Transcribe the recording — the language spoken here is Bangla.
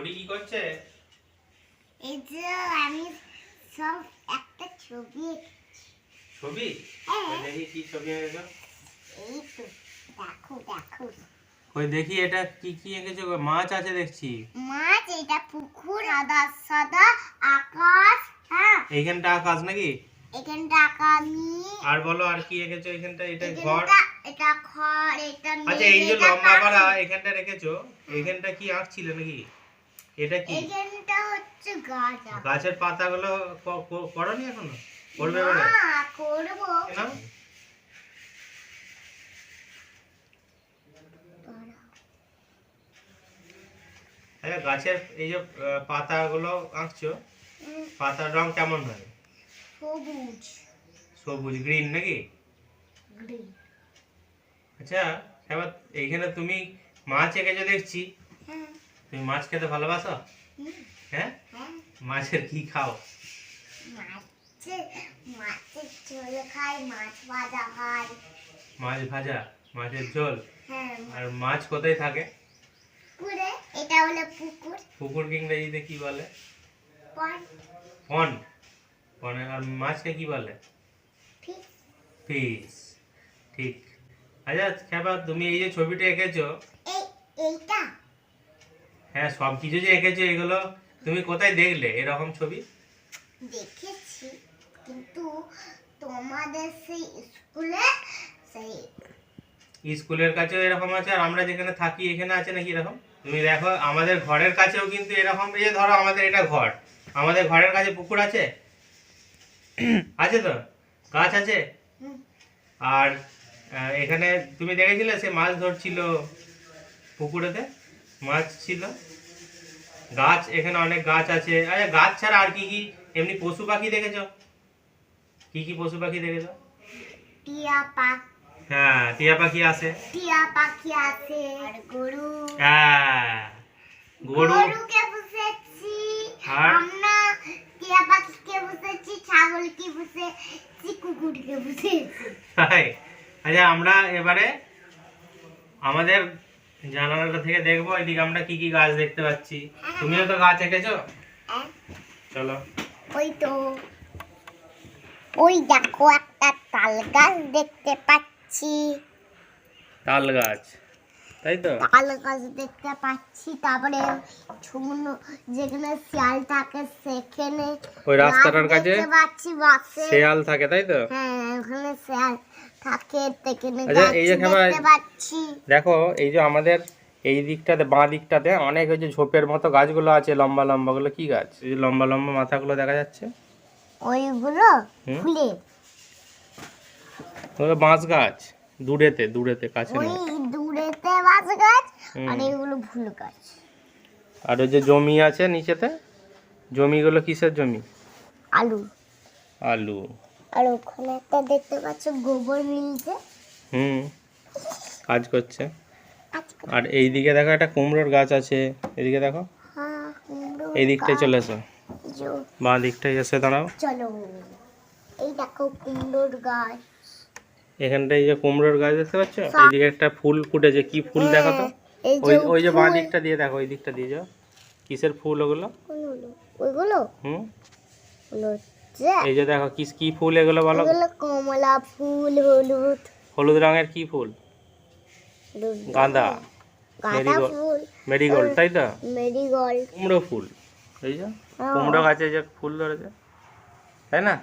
ওটি কি করছে? এই যে আমি সব একটা ছবি ছবি? হ্যাঁ। দেখি কি ছবি এঁকেছো এই তো দেখো দেখো। ওই দেখি এটা কি কি এঁকেছো মাছ আছে দেখছি। মাছ এটা পুকুর সাদা সাদা আকাশ হ্যাঁ। এইখানটা আকাশ নাকি? এখানটা আকাশ। আর বলো আর কি এঁকেছো এখানটা এটা ঘর? এখানটা এটা ঘর এটা আচ্ছা এই যে লম্বা পাড়া এখানটা রেখেছো এইখানটা কি আঁকছিলে নাকি? এটা কি? এখানটা হচ্ছে গাছ গাছের পাতাগুলো করনি এখনও? করবে এবারে না করব। কেন? আচ্ছা গাছের এই যে পাতাগুলো আঁকছো পাতার রং কেমন হয়? সবুজ। সবুজ গ্রিন নাকি? গ্রিন। আচ্ছা এবার এইখানে তুমি মাছ এঁকেছো দেখছি তুমি মাছ খেতে ভালোবাসো? হ্যাঁ? মাছের কি খাও? মাছ ভাজা মাছের ঝোল? হ্যাঁ। আর মাছ কোথায় থাকে? পুকুরে এটা হলো পুকুর। পুকুর ইংরেজিতে কি বলে? পয়েন্ট পন্ড। পন্ড আর মাছকে কি বলে? ফিস। ফিশ ঠিক। আচ্ছা খেপা তুমি এই যে ছবিটা এঁকেছো এই এইটা? হ্যাঁ সব কিছু যে এঁকেছো এগুলো তুমি কোথায় দেখলে? এরকম ছবি? দেখেছি কিন্তু তোমাদের সেই স্কুলে সেই স্কুলের কাছেও এরকম আছে আর আমরা যেখানে থাকি এখানে আছে নাকি এরকম? তুমি দেখো আমাদের ঘরের কাছেও কিন্তু এরকম এই যে ধরো আমাদের এটা ঘর। আমাদের ঘরের কাছে পুকুর আছে? আছে তো? গাছ আছে? আর এখানে তুমি দেখেছিলে সে মাছ ধরছিল পুকুরেতে? মাছ ছিল। গাছ এখানে অনেক গাছ আছে। আচ্ছা গাছ ছাড়া আর কি কি? এমনি পশু পাখি দেখেছ? কি কি পশু পাখি দেখেছ? টিয়া পাখি। হ্যাঁ টিয়া পাখি আছে। টিয়া পাখি আছে। আর গরু। হ্যাঁ গরু। গরুকে পুষেছি। আর? আমরা টিয়া পাখিকে পুষেছি ছাগলকে পুষেছি কুকুরকে পুষেছি। তাই? আচ্ছা আমরা এবারে আমাদের জানালাটা থেকে দেখব এদিকে আমরা কি কি গাছ দেখতে পাচ্ছি। তুমিও তো গাছ এঁকেছো? চলো। ওই তো। ওই দেখো একটা তাল গাছ দেখতে পাচ্ছি। তাল গাছ তাই তো? তাল গাছ দেখতে পাচ্ছি তারপরে শুকনো যেখানে শিয়াল থাকে সেখানে ওই রাস্তাটার কাছে দেখতে পাচ্ছি বাসে। শেয়াল থাকে তাই তো? হ্যাঁ ওখানে শিয়াল আচ্ছা, এই যে খাবার- দেখো এই যে আমাদের এই দিকটাতে বাঁ দিকটাতে অনেক ওই যে ঝোপের মতো গাছগুলো আছে লম্বা লম্বা গুলো কি গাছ? এই যে লম্বা লম্বা মাথাগুলো দেখা যাচ্ছে। ওইগুলো? ফুলের ওগুলো বাঁশ গাছ দূরেতে দূরেতে কাছে ওই না দূরেতে বাস গাছ আর এগুলো ফুল গাছ। আর ওই যে জমি আছে নিচেতে? জমিগুলো কিসের জমি? আলু। আলু। আর ওখানে একটা দেখতে পাচ্ছ গোবর মিলছে। হুম কাজ করছে। আর এই দিকে দেখো একটা কুমড়োর গাছ আছে এদিকে দেখো। হ্যাঁ এই দিকটায় চলে এসো। বাঁ দিকটায় এসে দাঁড়াও। চলো। এই দেখো কুমড়োর গাছ। এখানটায় এই যে কুমড়োর গাছ দেখতে পাচ্ছ? এইদিকে একটা ফুল ফুটেছে। কি ফুল দেখো তো? হ্যাঁ, ওই ওই যে বাঁ দিকটা দিয়ে দেখো ওই দিকটা দিয়ে যাও। কিসের ফুল ওগুলো? হুম। ওগুলো হচ্ছে এই যে দেখো কি কি ফুল এগুলো বলো? এগুলো কমলা ফুল হলুদ। হলুদ রঙের কি ফুল? গাঁদা। মেরিগোল্ড। তাই তো? মেরিগোল্ড। কুমড়ো ফুল। এই যে হ্যাঁ। কুমড়ো গাছে যে ফুল ধরেছে তাই না?